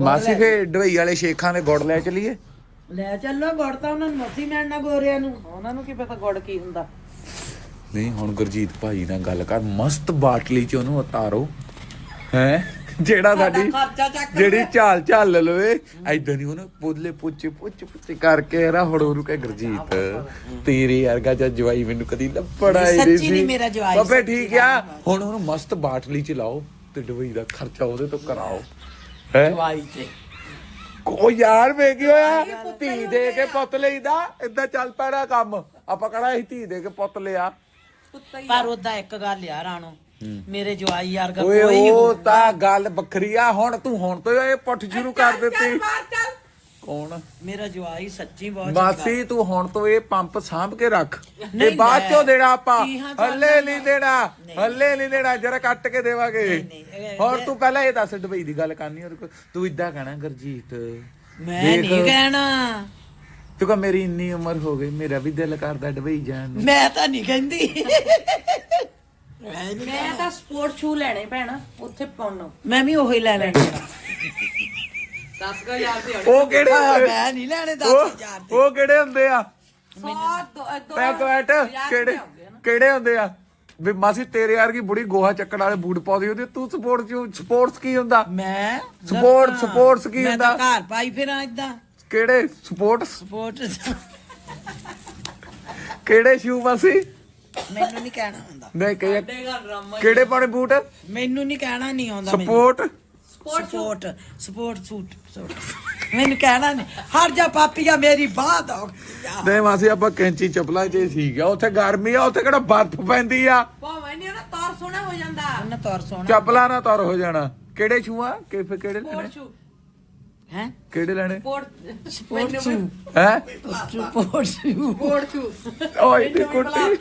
ਮਾਸੀ ਫੇ ਡਵਈ ਵਾਲੇ ਸ਼ੇਖਾਂ ਦੇ ਗੁੜ ਲੈ ਚਲੀਏ। ਲੈ ਚੱਲੋ ਗੁੜ ਤਾਂ ਉਹਨਾਂ ਨੂੰ ਮੱਸੀ ਮਿਲਣਾ ਗੋਰਿਆਂ ਨੂੰ। ਉਹਨਾਂ ਨੂੰ ਕੀ ਪਤਾ ਗੁੜ ਕੀ ਹੁੰਦਾ। ਨਹੀਂ ਹੁਣ ਗੁਰਜੀਤ ਭਾਈ ਨਾਲ ਗੱਲ ਕਰ ਮਸਤ ਬਾਟਲੀ ਚ ਉਹਨੂੰ ਉਤਾਰੋ। ਹੈ? ਜਿਹੜਾ ਸਾਡੀ ਖਰਚਾ ਚੱਕ ਜਿਹੜੀ ਚਾਲ ਚਾਲ ਲਵੇ ਐਦਾਂ ਨਹੀਂ ਉਹਨੂੰ ਪੁੱਲੇ ਪੁੱਛੇ ਪੁੱਛ ਪੁੱਛ ਕਰਕੇ ਰਾ ਹੁਣ ਉਹਨੂੰ ਕਹੇ ਗੁਰਜੀਤ ਤੇਰੇ ਵਰਗਾ ਜਾਂ ਜਵਾਈ ਮੈਨੂੰ ਕਦੀ ਲੱਭੜਾ ਹੀ ਸੱਚੀ ਨਹੀਂ ਸੀ। ਮੇਰਾ ਜਵਾਈ, ਬਾਬੇ ਠੀਕ ਆ। ਹੁਣ ਉਹਨੂੰ ਮਸਤ ਬਾਟਲੀ ਚ ਲਾਓ ਤੇ ਡਵਈ ਦਾ ਖਰਚਾ ਉਹਦੇ ਤੋਂ ਕਰਾਓ। ਹੈ? ਤੇ। ਕੋ ਯਾਰ ਵੇ ਕੀ ਹੋਇਆ? ਧੀ ਦੇ ਕੇ ਪੁੱਤ ਲਈਦਾ? ਇਦਾਂ ਚੱਲ ਪੈਣਾ ਕੰਮ। ਆਪਾਂ ਕਹਣਾ ਅਸੀਂ ਧੀ ਦੇ ਕੇ ਪੁੱਤ ਲਿਆ। ਪਰ ਉਹਦਾ ਇੱਕ ਗੱਲ ਯਾਰ ਆਣੋ ਮੇਰੇ ਜਵਾਈ ਯਾਰ ਓਏ ਕੋਈ ਉਹ ਤਾਂ ਗੱਲ ਵੱਖਰੀ ਆ। ਹੁਣ ਤੂੰ ਹੁਣ ਤੋਂ ਇਹ ਪੁੱਠ ਸ਼ੁਰੂ ਕਰ ਦਿੱਤੀ। ਕੌਣ ਮੇਰਾ ਜਵਾਈ ਸੱਚੀ ਬਹੁਤ ਮਾਸੀ ਤੂੰ ਹੁਣ ਤੋਂ ਇਹ ਪੰਪ ਸਾਂਭ ਕੇ ਰੱਖ। ਤੇ ਨਹੀਂ, ਬਾਅਦ। ਚੋਂ ਦੇਣਾ ਆਪਾਂ। ਤੀਹਾਂ ਸਾਲਾਂ ਹੱਲੇ ਨਹੀਂ ਦੇਣਾ। ਹੱਲੇ ਨਹੀਂ ਦੇਣਾ ਜਰਾ ਕੱਟ ਕੇ ਦੇਵਾਂਗੇ। ਨਹੀਂ, ਇਹ- ਹੋਰ ਤੂੰ ਪਹਿਲਾਂ ਇਹ ਦੱਸ ਡਬਈ ਦੀ ਗੱਲ ਕਰਨੀ ਹੋਰ ਕੋਈ- ਤੂੰ ਇਦਾਂ ਕਹਿਣਾ ਗੁਰਜੀਤ। ਮੈਂ ਦੇਖ, ਨਹੀਂ ਕਹਿਣਾ। ਤੂੰ ਕਹ ਮੇਰੀ ਇੰਨੀ ਉਮਰ ਹੋ ਗਈ ਮੇਰਾ ਵੀ ਦਿਲ ਕਰਦਾ ਡਬਈ ਜਾਣ ਨੂੰ। ਮੈਂ ਤਾਂ ਨਹੀਂ ਕਹਿੰਦੀ। ਮੈਂ ਮੈਂ ਤਾਂ ਸਪੋਰਟ ਸ਼ੂ ਲੈਣੇ ਭੈਣਾ ਉੱਥੇ ਪਾਉਣਾ। ਮੈਂ ਵੀ ਉਹੀ ਲੈ ਲੈਣੇ 10000 ਦੇ ਉਹ ਕਿਹੜੇ ਮੈਂ ਨਹੀਂ ਲੈਣੇ 10000 ਉਹ ਉਹ ਕਿਹੜੇ ਹੁੰਦੇ ਆ? 100 ਦੋ ਪੈਕ ਵੈਟ ਕਿਹੜੇ ਕਿਹੜੇ ਹੁੰਦੇ ਆ? ਵੀ ਮਾਸੀ ਤੇਰੇ ਵਰਗੀ ਬੁੜੀ ਗੋਹਾ ਚੱਕਣ ਵਾਲੇ ਬੂਟ ਪਾਉਂਦੀ ਹੁੰਦੀ ਤੂੰ ਸਪੋਰਟਸ ਸਪੋਰਟਸ ਕੀ ਹੁੰਦਾ? ਮੈਂ Sport- sports ਕੀ ਮੈਂ ਤਾਂ ਹੁੰਦਾ? ਘਰ ਪਾਈ ਫਿਰਾਂ ਇਦਾਂ ਕਿਹੜੇ? ਸਪੋਰਟਸ? ਸਪੋਰਟ ਕਿਹੜੇ ਸ਼ੂ ਮਾਸੀ? ਮੈਨੂੰ ਨਹੀਂ ਕਹਿਣਾ ਹੁੰਦਾ ਨਹੀਂ ਕਹੇ ਕਿਹੜੇ ਪਾਣੇ ਬੂਟ? ਮੈਨੂੰ ਨਹੀਂ ਕਹਿਣਾ ਨਹੀਂ ਆਉਂਦਾ ਮੈਨੂੰ। Sport? Sport sport suit suit ਮੈਨੂੰ ਕਹਿਣਾ ਨਹੀਂ ਹਰ ਜਾ ਪਾਪੀਆ ਮੇਰੀ ਬਾਹ ਦੋ ਨਹੀਂ ਮਾਸੀ ਆਪਾਂ ਕੈਂਚੀ ਚਪਲਾ ਚ ਸੀਗਾ ਉੱਥੇ ਗਰਮੀ ਆ ਉੱਥੇ ਕਿਹੜਾ ਬਰਫ਼ ਪੈਂਦੀ ਆ? ਭਾਵੇਂ ਨਹੀਂ ਨਾ ਤਾਰ ਸੋਹਣਾ ਹੋ ਜਾਂਦਾ। ਉਹਨਾਂ ਤੋਰ ਸੋਣਾ ਚਪਲਾ ਨਾ ਤਰ ਹੋ ਜਾਣਾ। ਕਿਹੜੇ ਸ਼ੂ ਆ? ਕਿ ਫਿਰ ਕਿਹੜੇ ਲੈਣੇ? ਹੈ? ਕਿਹੜੇ ਲੈਣੇ? ਸਪੋਰਟ ਸਪੋਰਟ ਹੈ? ਸਪੋਰਟ ਸਪੋਰਟ ਓਏ ਤੇ ਕੁੱਟੀ